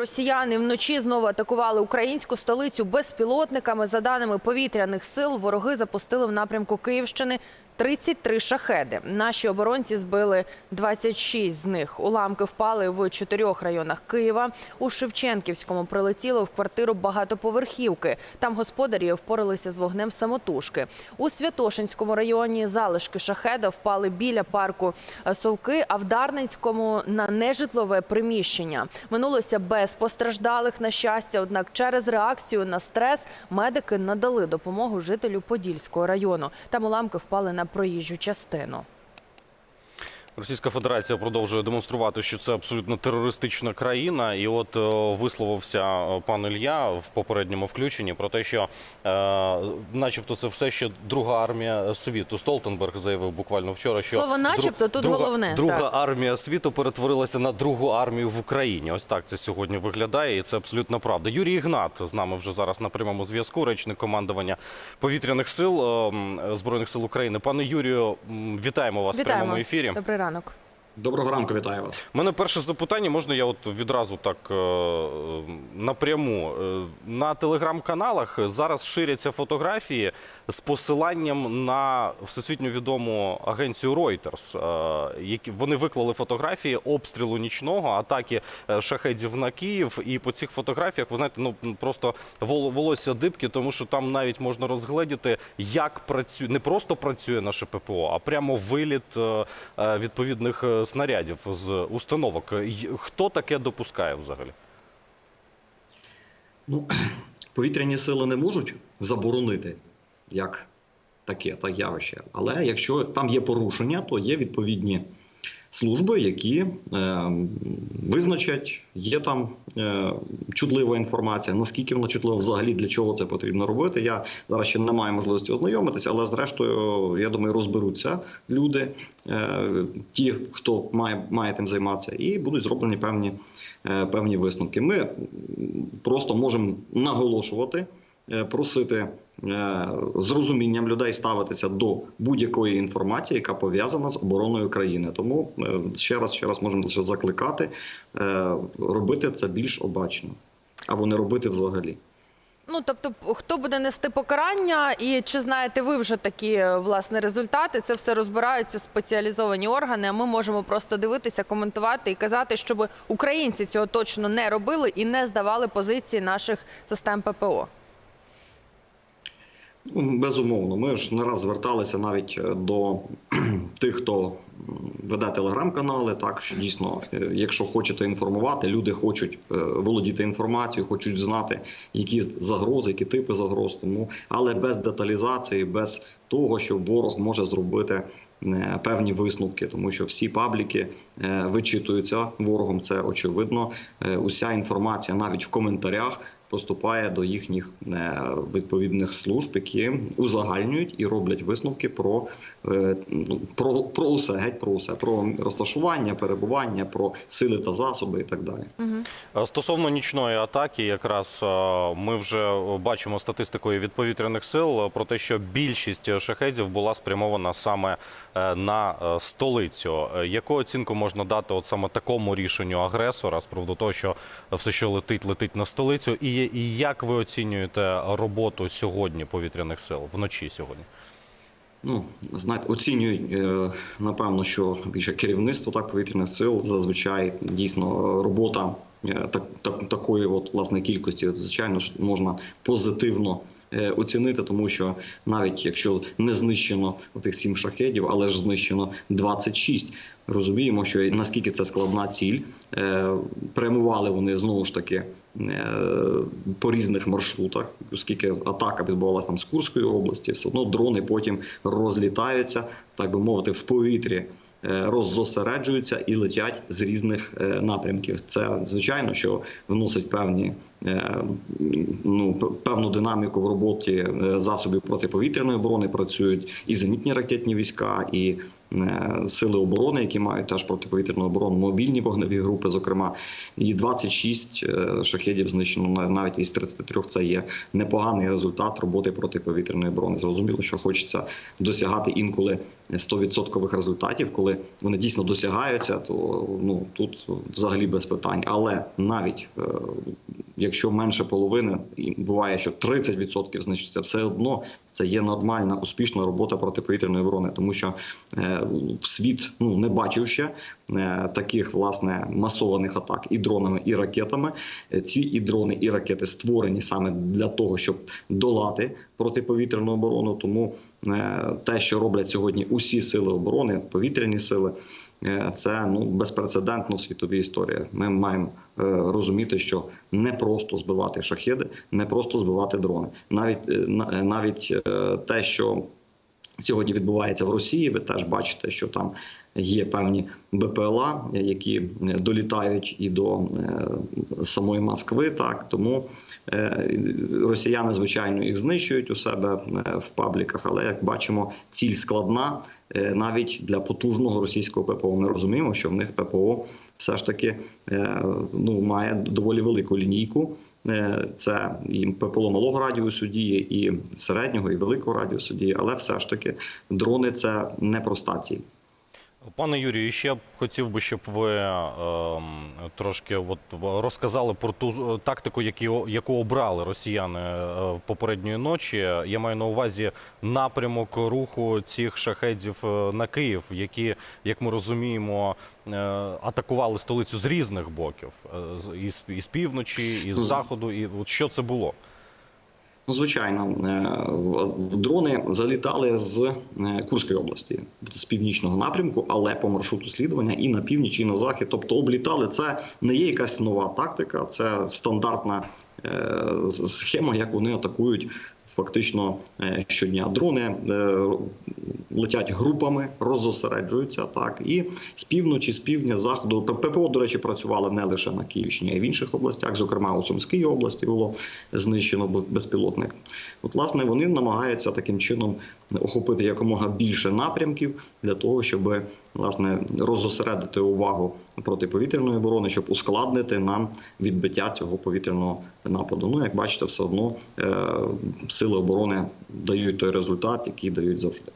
Росіяни вночі знову атакували українську столицю безпілотниками. За даними повітряних сил, вороги запустили в напрямку Київщини 33 шахеди. Наші оборонці збили 26 з них. Уламки впали в чотирьох районах Києва. У Шевченківському прилетіло в квартиру багатоповерхівки. Там господарі впоралися з вогнем самотужки. У Святошинському районі залишки шахеда впали біля парку Совки, а в Дарницькому на нежитлове приміщення. Минулося без постраждалих на щастя. Однак через реакцію на стрес медики надали допомогу жителю Подільського району. Там уламки впали на проїжджу частину. Російська Федерація продовжує демонструвати, що це абсолютно терористична країна. І от е, висловився е, пан Ілья в попередньому включенні про те, що, е, начебто, це все ще друга армія світу. Столтенберг заявив буквально вчора, що Слово «начебто» тут друга, головне, Друга так. армія світу перетворилася на другу армію в Україні. Ось так це сьогодні виглядає, і це абсолютно правда. Юрій Ігнат з нами вже зараз на прямому зв'язку. Речник командування повітряних сил е, збройних сил України. Пане Юрію, вітаємо вас в прямому ефірі. Добрий ранок. ранок. Доброго ранку, вітаю вас. У мене перше запитання, можна я от відразу так е, напряму. Е, На телеграм-каналах зараз ширяться фотографії з посиланням на всесвітньо відому агенцію Reuters. Е, які Вони виклали фотографії обстрілу нічного, атаки е, шахедів на Київ. І по цих фотографіях, ви знаєте, ну просто вол- волосся дибки, тому що там навіть можна розгледіти, як працює, не просто працює наше ППО, а прямо виліт е, е, відповідних е, снарядів з установок. Хто таке допускає взагалі? Ну, повітряні сили не можуть заборонити як таке та явище. Але якщо там є порушення, то є відповідні служби, які е, визначать, є там е, чутлива інформація. Наскільки вона чутлива взагалі для чого це потрібно робити? Я зараз ще не маю можливості ознайомитися, але зрештою, я думаю, розберуться люди, е, ті, хто має, має тим займатися, і будуть зроблені певні, е, певні висновки. Ми просто можемо наголошувати. Е, Просити е, з розумінням людей ставитися до будь-якої інформації, яка пов'язана з обороною країни. Тому е, ще раз ще раз можемо лише закликати робити це більш обачно або не робити взагалі. Ну тобто, хто буде нести покарання, і чи знаєте ви вже такі власне результати? Це все розбираються спеціалізовані органи. А ми можемо просто дивитися, коментувати і казати, щоб українці цього точно не робили і не здавали позиції наших систем ППО. Ну, Безумовно, ми ж не раз зверталися навіть е, до тих, хто веде телеграм-канали. Так що дійсно, е, якщо хочете інформувати, люди хочуть е, володіти інформацією, хочуть знати, які загрози, які типи загроз. Тому але без деталізації, без того, що ворог може зробити. Певні висновки, тому що всі пабліки вичитуються ворогом. Це очевидно. Уся інформація, навіть в коментарях, поступає до їхніх е, відповідних служб, які узагальнюють і роблять висновки про, е, ну, про, про усе, геть про усе, про розташування, перебування, про сили та засоби і так далі. Е, Стосовно нічної атаки, якраз ми вже бачимо статистикою від повітряних сил про те, що більшість шахедів була спрямована саме на столицю. Яку оцінку можна дати от саме такому рішенню агресора з приводу того, що все, що летить, летить на столицю, і, і як ви оцінюєте роботу сьогодні повітряних сил вночі сьогодні? Ну, знаєте, оцінюють, е, напевно, що більше керівництво так повітряних сил зазвичай дійсно робота е, так, так, такої от, власне кількості, звичайно ж, можна позитивно оцінити, тому що навіть якщо не знищено тих сім шахедів, але ж знищено 26, розуміємо, що наскільки це складна ціль. Е, Прямували вони знову ж таки е, по різних маршрутах, оскільки атака відбувалася там з Курської області, все одно дрони потім розлітаються, так би мовити, в повітрі. е, Роззосереджуються і летять з різних е, напрямків. Це звичайно, що вносить певні е, ну, певну динаміку в роботі е, засобів протиповітряної оборони. Працюють і зенітні ракетні війська, і е, сили оборони, які мають теж протиповітряну оборону, мобільні вогневі групи, зокрема, і 26 е, шахедів знищено на- навіть із 33 Це є непоганий результат роботи протиповітряної оборони. Зрозуміло, що хочеться досягати інколи 100% результатів, коли вони дійсно досягаються, то ну тут взагалі без питань. Але навіть е, якщо менше половини, і буває, що 30% знищиться, все одно це є нормальна успішна робота протиповітряної оборони, тому що е, світ ну не бачив ще е, таких власне масованих атак і дронами, і ракетами. Е, Ці і дрони, і ракети створені саме для того, щоб долати протиповітряну оборону. Тому е, те, що роблять сьогодні усі сили оборони, повітряні сили. Е, Це ну безпрецедентно в світовій історії. Ми маємо е, розуміти, що не просто збивати шахеди, не просто збивати дрони. Навіть е, навіть те, що сьогодні відбувається в Росії, ви теж бачите, що там є певні БПЛА, які е, долітають і до е, самої Москви. Так тому е, росіяни, звичайно, їх знищують у себе в пабліках, але як бачимо, ціль складна навіть для потужного російського ППО. Ми розуміємо, що в них ППО все ж таки ну, має доволі велику лінійку. Е, Це і ППО малого радіусу діє, і середнього, і великого радіусу діє, але все ж таки дрони це не проста ціль. Пане Юрію, ще хотів би, щоб ви е, трошки от, розказали про ту е, тактику, які, яку обрали росіяни е, в попередньої ночі. Я маю на увазі напрямок руху цих шахедів е, на Київ, які, як ми розуміємо, атакували столицю з різних боків, е, з- із, із півночі, із Ну, заходу. І от що це було? Ну, звичайно, е, дрони залітали з е, Курської області, з північного напрямку, але по маршруту слідування і на північ, і на захід. Тобто облітали. Це не є якась нова тактика, це стандартна е, схема, як вони атакують. Фактично е, щодня дрони е, летять групами, розосереджуються так і з півночі, з півдня, заходу. ППО, до речі, працювали не лише на Київщині, а й в інших областях. Зокрема, у Сумській області було знищено безпілотник. От, власне, вони намагаються таким чином охопити якомога більше напрямків для того, щоб власне розосередити увагу протиповітряної оборони, щоб ускладнити нам відбиття цього повітряного нападу. Ну, як бачите, все одно е, сили оборони дають той результат, який дають завжди.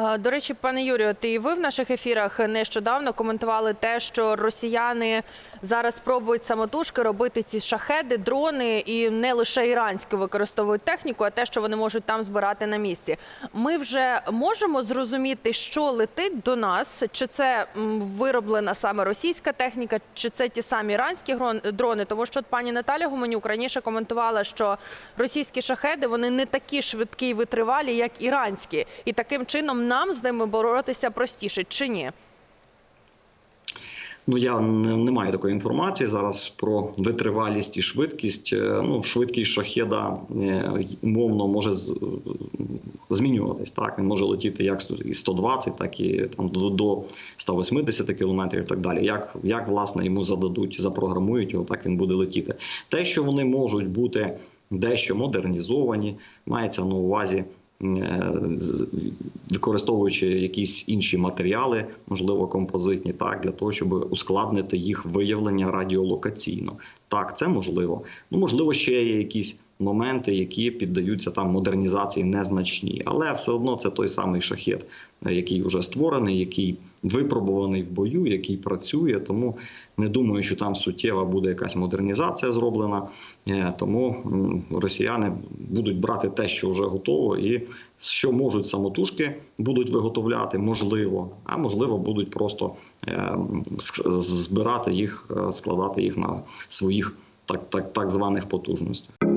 Е, До речі, пане Юрію, от і ви в наших ефірах нещодавно коментували те, що росіяни зараз спробують самотужки робити ці шахеди, дрони і не лише іранську використовують техніку, а те, що вони можуть там збирати на місці. Ми вже можемо зрозуміти, що летить до нас, чи це вироблена саме російська техніка, чи це ті самі іранські дрони. Тому що от пані Наталя Гуменюк раніше коментувала, що російські шахеди вони не такі швидкі і витривалі, як іранські, і таким чином нам з ними боротися простіше, чи ні? Ну я не, маю такої інформації зараз про витривалість і швидкість. Е, Ну, швидкість шахеда е, умовно може змінюватись. Так він може летіти як і 120, так і там до 180 кілометрів. І так далі. Як, як власне йому зададуть, запрограмують його, так він буде летіти. Те, що вони можуть бути дещо модернізовані, мається на увазі. Е, Використовуючи якісь інші матеріали, можливо, композитні, так для того, щоб ускладнити їх виявлення радіолокаційно. Так, це можливо. Ну можливо, ще є якісь моменти, які піддаються там модернізації незначні, але все одно це той самий шахет, е, який вже створений, який випробуваний в бою, який працює. Тому не думаю, що там суттєва буде якась модернізація зроблена. Е, Тому росіяни будуть брати те, що вже готово, і що можуть самотужки будуть виготовляти, можливо, а можливо, будуть просто е, збирати їх, е, складати їх на своїх так, так, так званих потужностях.